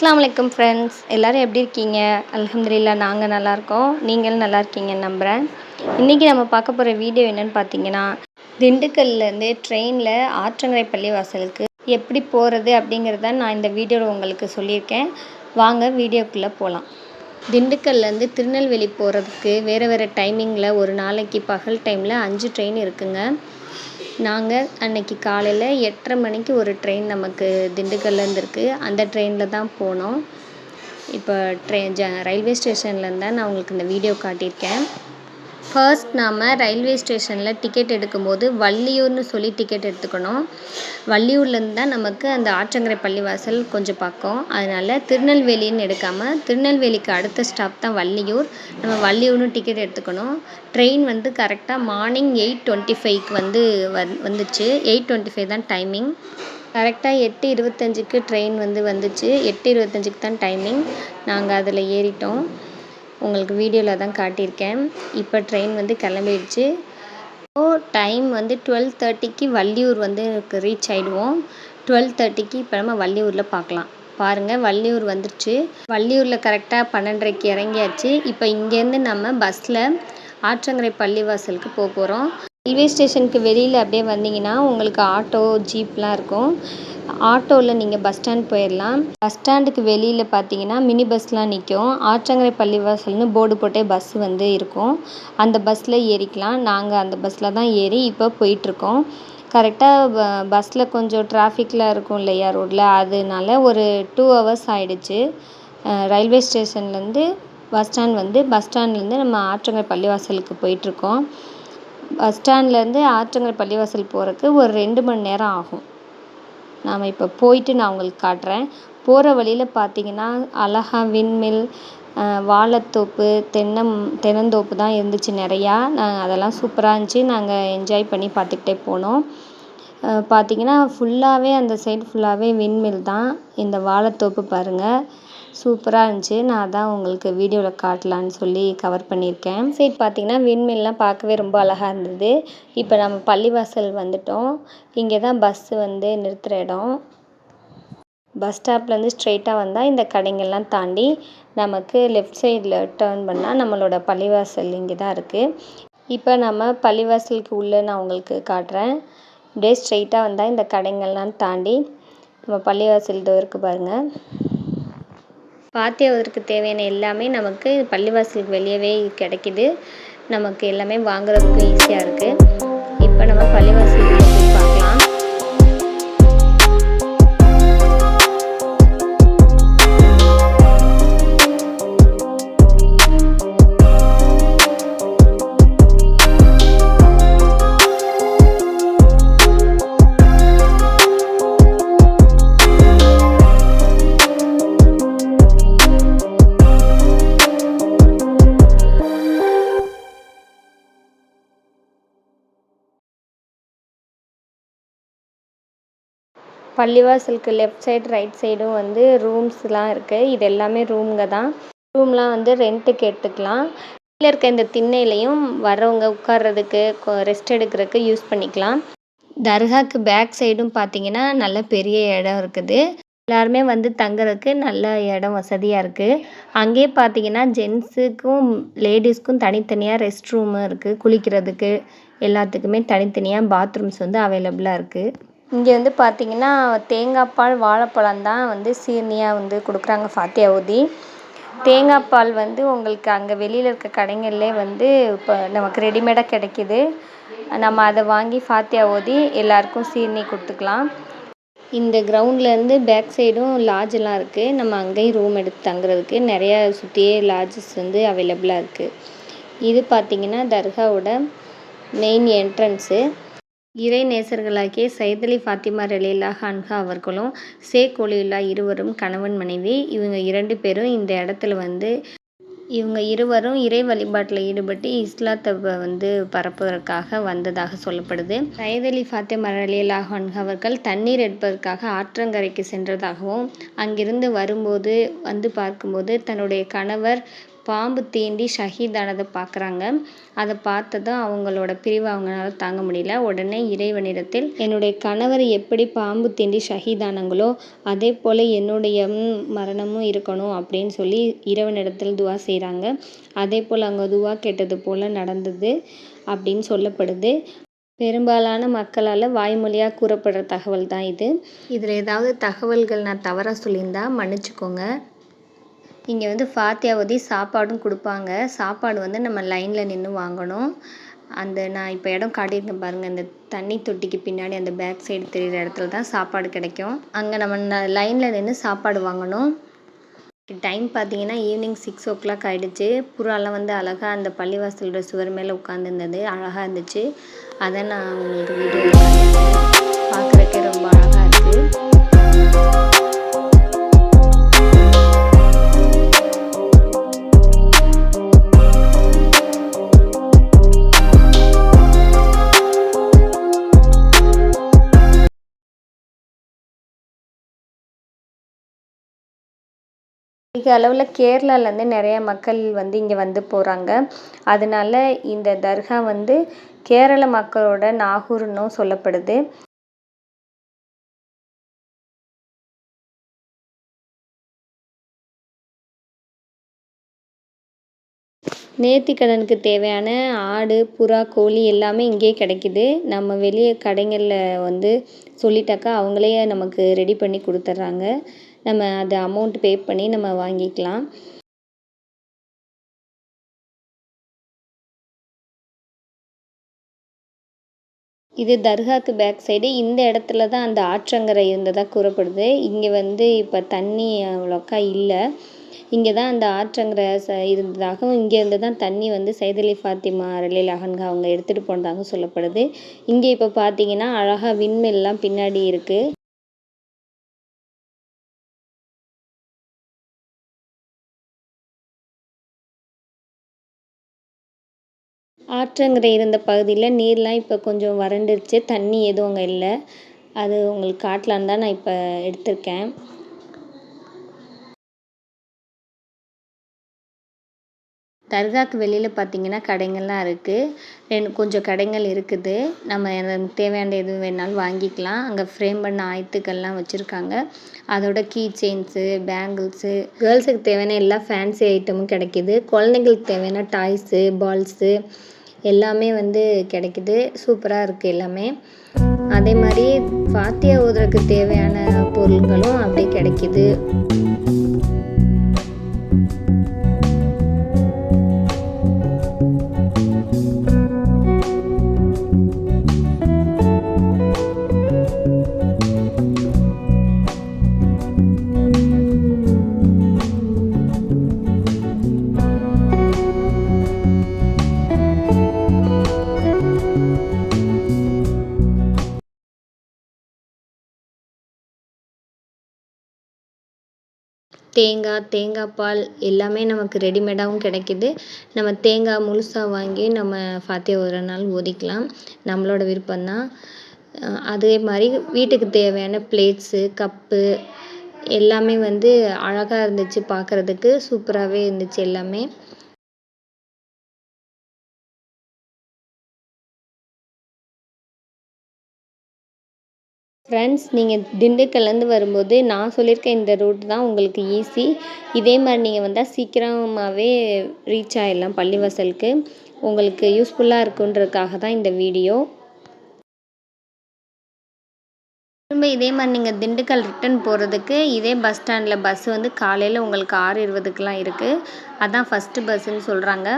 அஸ்ஸலாமு ஃப்ரெண்ட்ஸ் எல்லோரும் எப்படி இருக்கீங்க? அலமதுல்லா நாங்கள் நல்லாயிருக்கோம் நீங்களும் நல்லா இருக்கீங்கன்னு நம்புகிறேன் இன்றைக்கி நம்ம பார்க்க போகிற வீடியோ என்னென்னு பார்த்தீங்கன்னா திண்டுக்கல்லேருந்து ட்ரெயினில் ஆற்றங்கரை பள்ளிவாசலுக்கு எப்படி போகிறது அப்படிங்கிறத நான் இந்த வீடியோவில் உங்களுக்கு சொல்லியிருக்கேன். வாங்க வீடியோக்குள்ளே போகலாம் திண்டுக்கல்லேருந்து திருநெல்வேலி போகிறதுக்கு வேறு வேறு டைமிங்கில் ஒரு நாளைக்கு பகல் டைமில் அஞ்சு ட்ரெயின் இருக்குங்க. நாங்கள் அன்னைக்கு காலையில் எட்டரை மணிக்கு ஒரு ட்ரெயின் நமக்கு திண்டுக்கல்லேருந்து இருக்குது அந்த ட்ரெயினில் தான் போனோம். இப்போ ட்ரெயின் ஜ ரயில்வே ஸ்டேஷன்லேருந்து தான் நான் உங்களுக்கு இந்த வீடியோ காட்டியிருக்கேன். ஃபர்ஸ்ட் நாம் ரயில்வே ஸ்டேஷனில் டிக்கெட் எடுக்கும்போது வள்ளியூர்னு சொல்லி டிக்கெட் எடுத்துக்கணும். வள்ளியூர்லேருந்து தான் நமக்கு அந்த ஆற்றங்கரை பள்ளிவாசல் கொஞ்சம் பக்கம். அதனால் திருநெல்வேலின்னு எடுக்காமல் திருநெல்வேலிக்கு அடுத்த ஸ்டாப் தான் வள்ளியூர். நம்ம வள்ளியூர்னு டிக்கெட் எடுத்துக்கணும். ட்ரெயின் வந்து கரெக்டாக மார்னிங் எயிட் டுவெண்ட்டி ஃபைவ்க்கு வந்து வந் வந்துச்சு. எயிட் டுவெண்ட்டி ஃபைவ் தான் டைமிங் கரெக்டாக எட்டு இருபத்தஞ்சுக்கு ட்ரெயின் வந்து வந்துச்சு. எட்டு இருபத்தஞ்சுக்கு தான் டைமிங் நாங்கள் அதில் ஏறிட்டோம். உங்களுக்கு வீடியோவில் தான் காட்டியிருக்கேன். இப்போ ட்ரெயின் வந்து கிளம்பிடுச்சு. ஸோ டைம் வந்து டுவெல் தேர்ட்டிக்கு வள்ளியூர் வந்து ரீச் ஆகிடுவோம் டுவெல் தேர்ட்டிக்கு இப்போ நம்ம வள்ளியூரில் பார்க்கலாம் பாருங்கள் வள்ளியூர் வந்துருச்சு. வள்ளியூரில் கரெக்டாக பன்னெண்டரைக்கு இறங்கியாச்சு. இப்போ இங்கேருந்து நம்ம பஸ்ஸில் ஆற்றங்கரை பள்ளிவாசலுக்கு போக போகிறோம் ரயில்வே ஸ்டேஷனுக்கு வெளியில் அப்படியே வந்தீங்கன்னா உங்களுக்கு ஆட்டோ ஜீப்லாம் இருக்கும். ஆட்டோவில் நீங்கள் பஸ் ஸ்டாண்ட் போயிடலாம். பஸ் ஸ்டாண்டுக்கு வெளியில் பார்த்தீங்கன்னா மினி பஸ்லாம் நிற்கும். ஆற்றங்கரை பள்ளிவாசல்னு போர்டு போட்டே பஸ் வந்து இருக்கும். அந்த பஸ்ஸில் ஏறிக்கலாம். நாங்கள் அந்த பஸ்ஸில் தான் ஏறி இப்போ போயிட்டுருக்கோம். கரெக்டாக பஸ்ஸில் கொஞ்சம் டிராஃபிக்லாம் இருக்கும் இல்லையா ரோட்டில் அதனால ஒரு டூ ஹவர்ஸ் ஆகிடுச்சு ரயில்வே ஸ்டேஷன்லேருந்து பஸ் ஸ்டாண்ட் வந்து பஸ் ஸ்டாண்ட்லேருந்து நம்ம ஆற்றங்கரை பள்ளிவாசலுக்கு போயிட்டுருக்கோம். பஸ் ஸ்டாண்ட்லேருந்து ஆற்றங்கரை பள்ளிவாசல் போகிறதுக்கு ஒரு ரெண்டு மணி நேரம் ஆகும். நாம் இப்போ போயிட்டு நான் உங்களுக்கு காட்டுறேன். போகிற வழியில் பார்த்தீங்கன்னா அழகா விண்மில் வாழைத்தோப்பு தென்னம் தென்னந்தோப்பு தான் இருந்துச்சு நிறையா. நாங்கள் அதெல்லாம் சூப்பராக இருந்துச்சு. நாங்கள் என்ஜாய் பண்ணி பார்த்துக்கிட்டே போனோம். பார்த்தீங்கன்னா ஃபுல்லாகவே அந்த சைடு ஃபுல்லாகவே விண்மில் தான். இந்த வாழைத்தோப்பு பாருங்கள் சூப்பராக இருந்துச்சு. நான் அதான் உங்களுக்கு வீடியோவில் காட்டலான்னு சொல்லி கவர் பண்ணியிருக்கேன். சைட் பார்த்தீங்கன்னா விண்மீன்லாம் பார்க்கவே ரொம்ப அழகாக இருந்தது. இப்போ நம்ம பள்ளிவாசல் வந்துட்டோம். இங்கே தான் பஸ்ஸு வந்து நிறுத்துகிற இடம். பஸ் ஸ்டாப்லேருந்து ஸ்ட்ரெயிட்டாக வந்தால் இந்த கடைங்கள்லாம் தாண்டி நமக்கு லெஃப்ட் சைடில் டேர்ன் பண்ணால் நம்மளோட பள்ளிவாசல் இங்கே தான் இருக்குது இப்போ நம்ம பள்ளிவாசலுக்கு உள்ளே நான் உங்களுக்கு காட்டுறேன். அப்படியே ஸ்ட்ரெயிட்டாக வந்தால் இந்த கடைங்கள்லாம் தாண்டி நம்ம பள்ளிவாசல் டோருக்கு பாருங்கள் பாத்தியாவதற்கு தேவையான எல்லாமே நமக்கு பள்ளிவாசலுக்கு வெளியவே கிடைக்கிது. நமக்கு எல்லாமே வாங்குறதுக்கும் ஈஸியாக இருக்குது இப்போ நம்ம பள்ளிவாசல் பள்ளிவாசலுக்கு லெஃப்ட் சைடு ரைட் சைடும் வந்து ரூம்ஸ்லாம் இருக்குது இது எல்லாமே ரூம்ங்க தான். ரூம்லாம் வந்து ரெண்ட்டுக்கு எடுத்துக்கலாம். கீழே இருக்க இந்த திண்ணையிலையும் வர்றவங்க உட்கார்றதுக்கு ரெஸ்ட் எடுக்கிறதுக்கு யூஸ் பண்ணிக்கலாம். தர்காக்கு பேக் சைடும் பார்த்தீங்கன்னா நல்ல பெரிய இடம் இருக்குது. எல்லாருமே வந்து தங்குறதுக்கு நல்ல இடம் வசதியாக இருக்குது அங்கேயே பார்த்தீங்கன்னா ஜென்ஸுக்கும் லேடிஸ்க்கும் தனித்தனியாக ரெஸ்ட் ரூமு இருக்குது குளிக்கிறதுக்கு எல்லாத்துக்குமே தனித்தனியாக பாத்ரூம்ஸ் வந்து அவைலபிளாக இருக்குது இங்கே வந்து பார்த்தீங்கன்னா தேங்காய் பால் வாழைப்பழம் தான் வந்து சீர்னியாக வந்து கொடுக்குறாங்க ஃபாத்தியா ஊதி. தேங்காய் பால் வந்து உங்களுக்கு அங்கே வெளியில் இருக்க கடைங்கள்லே வந்து இப்போ நமக்கு ரெடிமேடாக கிடைக்கிது. நம்ம அதை வாங்கி ஃபாத்தியா ஊதி எல்லாருக்கும் சீர்னி கொடுத்துக்கலாம். இந்த கிரவுண்ட்லேருந்து பேக் சைடும் லாட்ஜெல்லாம் இருக்குது நம்ம அங்கேயும் ரூம் எடுத்து தங்குறதுக்கு நிறையா சுற்றியே லாட்ஜஸ் வந்து அவைலபிளாக இருக்குது இது பார்த்திங்கன்னா தர்காவோட மெயின் என்ட்ரன்ஸு இறை நேசர்களாகிய சைதலி ஃபாத்திமா ரலீலா ஹான்ஹா அவர்களும் ஷேக் ஒலியுல்லா இருவரும் கணவன் மனைவி இவங்க இரண்டு பேரும் இந்த இடத்துல வந்து இவங்க இருவரும் இறை வழிபாட்டில் ஈடுபட்டு இஸ்லாத்தை வந்து பரப்புவதற்காக வந்ததாக சொல்லப்படுது. சைதலி அலி ஃபாத்திமா ரலியல்லாஹு அவர்கள் தண்ணீர் எடுப்பதற்காக ஆற்றங்கரைக்கு சென்றதாகவும் அங்கிருந்து வரும்போது வந்து பார்க்கும்போது தன்னுடைய கணவர் பாம்பு தீண்டி ஷஹீதானதை பார்க்குறாங்க. அதை பார்த்ததும் அவங்களோட பிரிவு அவங்களால தாங்க முடியல. உடனே இறைவனிடத்தில் என்னுடைய கணவர் எப்படி பாம்பு தீண்டி ஷஹீதானாங்களோ அதே போல் என்னுடைய மரணமும் இருக்கணும் அப்படின்னு சொல்லி இறைவனிடத்தில் துவா செய்கிறாங்க அதே போல் அங்கே துவா கேட்டது போல் நடந்தது அப்படின்னு சொல்லப்படுது. பெரும்பாலான மக்களால் வாய்மொழியாக கூறப்படுற தகவல் தான் இது. இதில் ஏதாவது தகவல்கள் நான் தவறாக சொல்லியிருந்தால் மன்னிச்சுக்கோங்க. இங்கே வந்து ஃபாத்தியாவதி சாப்பாடும் கொடுப்பாங்க. சாப்பாடு வந்து நம்ம லைனில் நின்று வாங்கணும். அந்த நான் இப்போ இடம் காட்டியிருக்கேன் பாருங்கள் இந்த தண்ணி தொட்டிக்கு பின்னாடி அந்த பேக் சைடு தெரிகிற இடத்துல தான் சாப்பாடு கிடைக்கும். அங்கே நம்ம லைனில் நின்று சாப்பாடு வாங்கணும். டைம் பார்த்தீங்கன்னா ஈவினிங் சிக்ஸ் ஓ கிளாக் ஆகிடுச்சு புறாலாம் வந்து அழகாக அந்த பள்ளிவாசலோட சுவர் மேலே உட்காந்துருந்தது அழகாக இருந்துச்சு. அதை நான் உங்களுக்கு வீடியோ அதிக அளவில் கேரளாலேருந்து நிறைய மக்கள் வந்து இங்கே வந்து போகிறாங்க அதனால இந்த தர்கா வந்து கேரள மக்களோட நாகூர்னும் சொல்லப்படுது. நேர்த்திக்கடனுக்கு தேவையான ஆடு புறா கோழி எல்லாமே இங்கேயே கிடைக்கிது. நம்ம வெளியே கடைங்களில் வந்து சொல்லிட்டாக்கா அவங்களே நமக்கு ரெடி பண்ணி கொடுத்துட்றாங்க. நம்ம அது அமௌண்ட் பே பண்ணி நம்ம வாங்கிக்கலாம். இது தர்காவுக்கு பேக் சைடு இந்த இடத்துல தான் அந்த ஆற்றங்கரை இருந்ததாக கூறப்படுது. இங்கே வந்து இப்போ தண்ணி அவ்வளோக்கா இல்லை. இங்கே தான் அந்த ஆற்றங்கரை ச இருந்ததாகவும் இங்கேருந்து தான் தண்ணி வந்து சைதலி ஃபாத்திமா அரளி அகன்கா அவங்க எடுத்துகிட்டு போனதாகவும் சொல்லப்படுது. இங்கே இப்போ பார்த்தீங்கன்னா அழகாக விண்மெல்லாம் பின்னாடி இருக்குது ஆற்றங்கரை இருந்த பகுதியில் நீர்லாம் இப்போ கொஞ்சம் வறண்டுருச்சு. தண்ணி எதுவும் அங்கே இல்லை. அது உங்களுக்கு காட்டலான்னு தான் நான் இப்போ எடுத்திருக்கேன். தர்காக்கு வெளியில் பார்த்தீங்கன்னா கடைங்கள்லாம் இருக்குது ரெண்டு கொஞ்சம் கடைகள் இருக்குது. நம்ம தேவையான எது வேணாலும் வாங்கிக்கலாம். அங்கே ஃப்ரேம் பண்ண ஆயத்துக்கள்லாம் வச்சுருக்காங்க. அதோட கீ செயின்ஸு பேங்கிள்ஸு கேர்ள்ஸுக்கு தேவையான எல்லா ஃபேன்சி ஐட்டமும் கிடைக்கிது. குழந்தைங்களுக்கு தேவையான டாய்ஸு பால்ஸு எல்லாமே வந்து கிடைக்குது. சூப்பராக இருக்குது எல்லாமே. அதே மாதிரி ஃபாத்தியா ஊதுறதுக்கு தேவையான பொருட்களும் அப்படியே கிடைக்கிது. தேங்காய் தேங்காய் பால் எல்லாமே நமக்கு ரெடிமேடாகவும் கிடைக்கிது. நம்ம தேங்காய் முழுசாக வாங்கி நம்ம ஃபாத்தியா நாள் ஓதிக்கலாம் நம்மளோட விருப்பம்தான். அதே மாதிரி வீட்டுக்கு தேவையான பிளேட்ஸு கப்பு எல்லாமே வந்து அழகாக இருந்துச்சு பார்க்குறதுக்கு சூப்பராகவே இருந்துச்சு எல்லாமே. ஃப்ரெண்ட்ஸ் நீங்கள் திண்டுக்கல்லேருந்து வரும்போது நான் சொல்லியிருக்க இந்த ரூட் தான் உங்களுக்கு ஈஸி இதே மாதிரி நீங்கள் வந்தால் சீக்கிரமாகவே ரீச் ஆகிடலாம் பள்ளிவாசலுக்கு. உங்களுக்கு யூஸ்ஃபுல்லாக இருக்குன்றதுக்காக தான் இந்த வீடியோ திரும்ப இதே மாதிரி நீங்கள் திண்டுக்கல் ரிட்டன் போகிறதுக்கு இதே பஸ் ஸ்டாண்டில் பஸ் வந்து காலையில் உங்களுக்கு ஆறு இருபதுக்கெலாம் இருக்குது அதான் ஃபஸ்ட்டு பஸ்ஸுன்னு சொல்கிறாங்க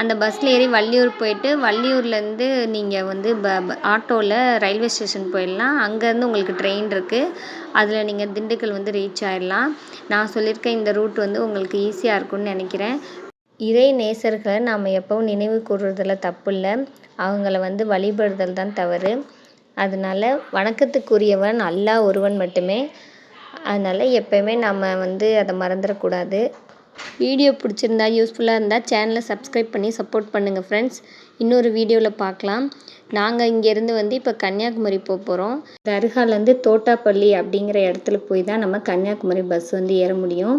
அந்த பஸ்ஸில் ஏறி வள்ளியூர் போயிட்டு வள்ளியூர்லேருந்து நீங்கள் வந்து ப ஆட்டோவில் ரயில்வே ஸ்டேஷன் போயிடலாம். அங்கேருந்து உங்களுக்கு ட்ரெயின் இருக்குது அதில் நீங்கள் திண்டுக்கல் வந்து ரீச் ஆகிடலாம் நான் சொல்லியிருக்க இந்த ரூட் வந்து உங்களுக்கு ஈஸியாக இருக்கும்னு நினைக்கிறேன். இறை நேசர்களை நாம் எப்போவும் நினைவு கூறுறதில் தப்பு இல்லை. அவங்கள வந்து வழிபடுதல் தான் தவறு. அதனால வணக்கத்துக்குரியவன் அல்லாஹ் ஒருவன் மட்டுமே. அதனால் எப்போயுமே நம்ம வந்து அதை மறந்துடக்கூடாது வீடியோ பிடிச்சிருந்தா யூஸ்ஃபுல்லாக இருந்தால் சேனலை சப்ஸ்கிரைப் பண்ணி சப்போர்ட் பண்ணுங்கள் ஃப்ரெண்ட்ஸ் இன்னொரு வீடியோவில் பார்க்கலாம் நாங்கள் இங்கேருந்து வந்து இப்போ கன்னியாகுமரி போக போகிறோம் தர்காலேருந்து தோட்டாப்பள்ளி அப்படிங்கிற இடத்துல போய் தான் நம்ம கன்னியாகுமரி பஸ் வந்து ஏற முடியும்.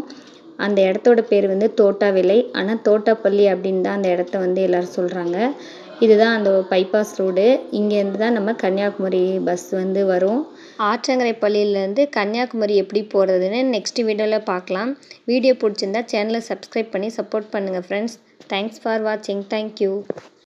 அந்த இடத்தோட பேர் வந்து தோட்டாவிலை ஆனால் தோட்டாப்பள்ளி அப்படின்னு தான் அந்த இடத்த வந்து எல்லோரும் சொல்கிறாங்க இதுதான் அந்த பைபாஸ் ரோடு இங்கேருந்து தான் நம்ம கன்னியாகுமரி பஸ் வந்து வரும். ஆற்றங்கரை பள்ளியிலேருந்து கன்னியாகுமரி எப்படி போகிறதுன்னு நெக்ஸ்ட் வீடியோவில் பார்க்கலாம். வீடியோ பிடிச்சிருந்தா சேனலை சப்ஸ்கிரைப் பண்ணி சப்போர்ட் பண்ணுங்கள் ஃப்ரெண்ட்ஸ் தேங்க்ஸ் ஃபார் வாட்சிங் தேங்க்யூ